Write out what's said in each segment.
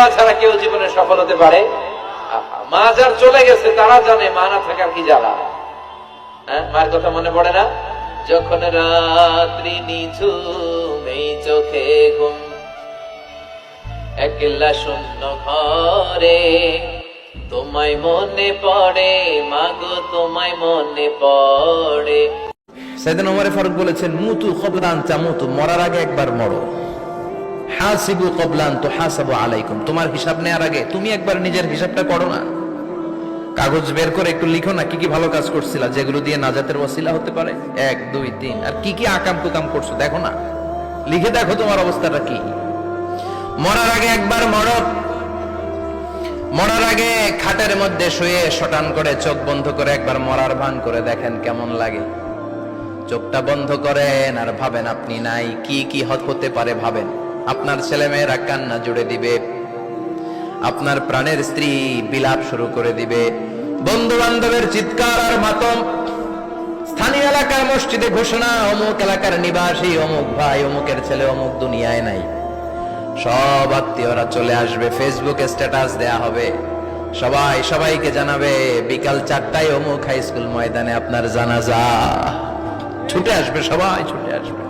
দোয়া ছাড়া কেউ জীবনে সফল হতে পারে? মা যার চলে গেছে, তারা জানে মা না থাকার কি জ্বালা। হ্যাঁ মায়ের কথা মনে পড়ে না? যখন রাত্রি নিঝুম, এই চোখে ঘুম, একলা শূন্য ঘরে, তোমায় মনে পড়ে মাগো তোমায় মনে পড়ে। সেদিন ওমরে ফারুক বলেছেন, মুতু কবলান চামুতু, মরার আগে একবার মরো। হাসিবু কবলান তো হাসাবু আলাইকুম। তোমার হিসাব নেওয়ার আগে তুমি একবার নিজের হিসাবটা করো না। কাগজ বের করে একটু লিখো না, কি কি ভালো কাজ করছিলা, যেগুলো দিয়ে নাজাতের ওসিলা হতে পারে? এক, দুই, তিন। আর কি কি আকাম কুকাম করছ, দেখো না। লিখে দেখো তোমার অবস্থাটা কি। মরার আগে একবার মরো। মরার আগে খাটের মধ্যে শুয়ে শটান করে চোখ বন্ধ করে একবার মরার ভান করে দেখেন কেমন লাগে। চোখটা বন্ধ করেন আর ভাবেন আপনি নাই, কি কি হতে পারে ভাবেন। আপনার ছেলে মেয়েরা কান্না জুড়ে দিবে। আপনার প্রাণের স্ত্রী বিলাপ শুরু করে দিবে। বন্ধু বান্ধবের চিৎকার আর মাতম। স্থানীয় এলাকার মসজিদে ঘোষণা, অমুক এলাকার নিবাসী, অমুক ভাই, অমুকের ছেলে, অমুক দুনিয়ায় নাই। সব আত্মীয়রা চলে আসবে, ফেসবুকে স্ট্যাটাস দেয়া হবে। সবাই সবাইকে জানাবে, বিকাল চারটায় অমুক হাই স্কুল ময়দানে আপনার জানাজা। ছুটে আসবে, সবাই ছুটে আসবে।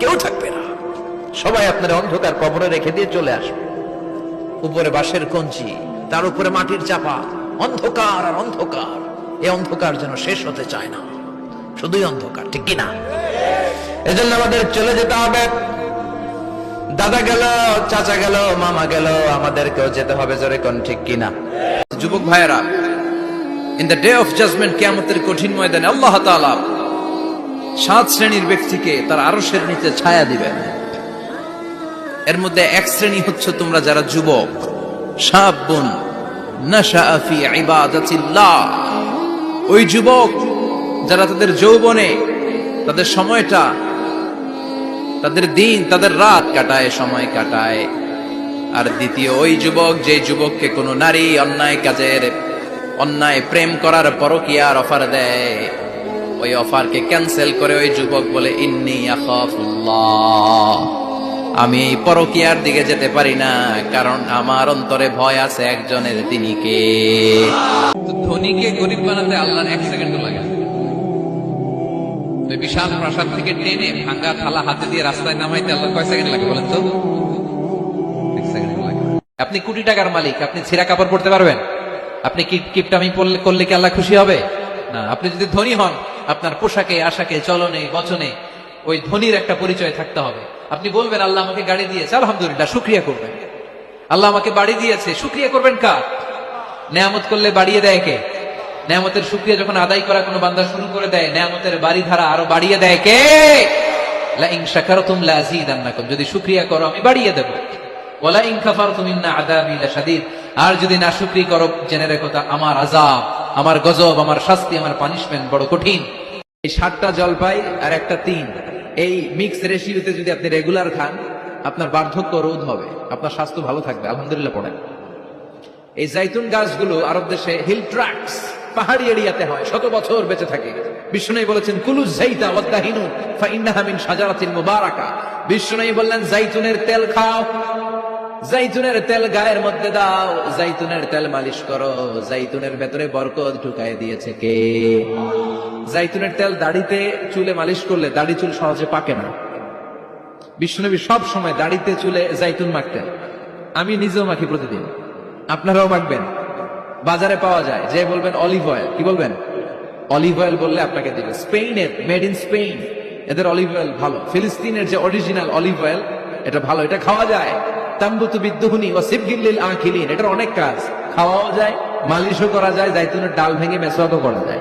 কেউ থাকবে না। সবাই আপনার অন্ধকার কবরে রেখে দিয়ে চলে আসবে। উপরে বাঁশের কঞ্চি, তার উপরে মাটির চাপা, অন্ধকার আর অন্ধকার। এই অন্ধকার যেন শেষ হতে চায় না। শুধুই অন্ধকার, ঠিক কিনা? এজন্য আমাদের চলে যেতে হবে। দাদা গেল, চাচা গেল, মামা গেল, আমাদেরকেও যেতে হবে জোরে কোন ঠিক কিনা? যুবক ভাইয়েরা in the day of judgment কিয়ামতের কঠিন ময়দানে আল্লাহ তাআলা সাত শ্রেণির ব্যক্তিকে তার আরশের নিচে ছায়া দিবেন এর মধ্যে এক শ্রেণি হচ্ছে তোমরা যারা যুবক। ওই যুবক যারা তাদের যৌবনে, তাদের সময়টা, তাদের দিন, তাদের রাত কাটায়, সময় কাটায়। আর দ্বিতীয়, ওই যুবক যে যুবককে কোনো নারী অন্যায় কাজের, অন্যায় প্রেম করার আর অফার দেয়। ওই অফারকে ক্যান্সেল করে ওই যুবক বলে, ইন্নি আমি এই পরকিয়ার দিকে যেতে পারি না, কারণ আমার অন্তরে ভয় আছে একজনের, তিনি কে? ধনীকে গরিব বানাতে আল্লাহর এক সেকেন্ড লাগে বিশাল প্রাসাদ থেকে টেনে ভাঙ্গা থালা হাতে দিয়ে রাস্তায় নামাইতে আল্লাহ কয় সেকেন্ড লাগে বলেন তো। আপনি কোটি টাকার মালিক, আপনি ছেঁড়া কাপড় পরতে পারবেন? আপনি কিপটামি করলে কি আল্লাহ খুশি হবে? না, আপনি যদি ধনী হন আপনার পোশাকে, আশাকে, চলনে, বচনে, ওই ধনীর একটা পরিচয় থাকতে হবে। আপনি বলবেন, আল্লাহ আমাকে গাড়ি দিয়েছে, আলহামদুলিল্লাহ, শুক্রিয়া করবেন। আল্লাহ আমাকে বাড়ি দিয়েছে, শুক্রিয়া করবেন কার? নেয়ামত করলে বাড়িয়ে দেয় কে? নেয়ামতের শুক্রিয়া যখন আদায় করা কোনো বান্দা শুরু করে দেয়, নেয়ামতের বাড়ি ধারা আরও বাড়িয়ে দেয় কে? যদি শুকরিয়া করো, আমি বাড়িয়ে দেব। ওয়ালা ইন কাফারতুম ইন্না আযাবি লাশাদীদ, আর যদি না শুকরি করো, জেনে রেখো তা আমার আযাব। আমার গজব, আমার শাস্তি, আমার পানিশমেন্ট বড় কঠিন। এই সাতটা জলপাই আর একটা তিন। এই মিক্স রেশিওতে যদি আপনি রেগুলার খান, আপনার বার্ধক্য রোধ হবে, আপনার স্বাস্থ্য ভালো থাকবে, আলহামদুলিল্লাহ পড়েন। এই জাইতুন গাছগুলো আরব দেশে হিল ট্রাক্স পাহাড়ি এরিয়াতে হয়, শত বছর বেঁচে থাকে। বিষ্ণু বলেছেন, কুলু জাইতা ওয়াদাহিনু ফাইন্নাহা মিন শাজারাতিন মুবারাকা। বিষ্ণু বললেন, জাইতুনের তেল খাও। জাইতুনের তেল গায়ের মধ্যে দাও জাইতুনের তেল মালিশ করো জাইতুনের ভেতরে বরকত ঢুকায় দিয়েছে কে? জাইতুনের তেল দাড়িতে চুলে মালিশ করলে দাড়ি চুল সহজে পাকে না। বিষ্ণুনবী সব সময় দাড়িতে চুলে জাইতুন মাখতেন। আমি নিজেও মাখি প্রতিদিন। আপনারাও মাখবেন। বাজারে পাওয়া যায়। যে বলবেন অলিভ অয়েল, কি বলবেন? অলিভ অয়েল বললে আপনাকে দিবে। স্পেনের মেড ইন স্পেন এদের অলিভ অয়েল ভালো। ফিলিস্তিনের যে অরিজিনাল অলিভ অয়েল, এটা ভালো। এটা খাওয়া যায়। তাম্বুতু বিদ্যুহুনি ও সিবগিল্লিল আখিলিন। এটার অনেক কাজ। খাওয়াও যায়, মালিশও করা যায়, জাইতুনের ডাল ভেঙে মেসওয়াকও করা যায়।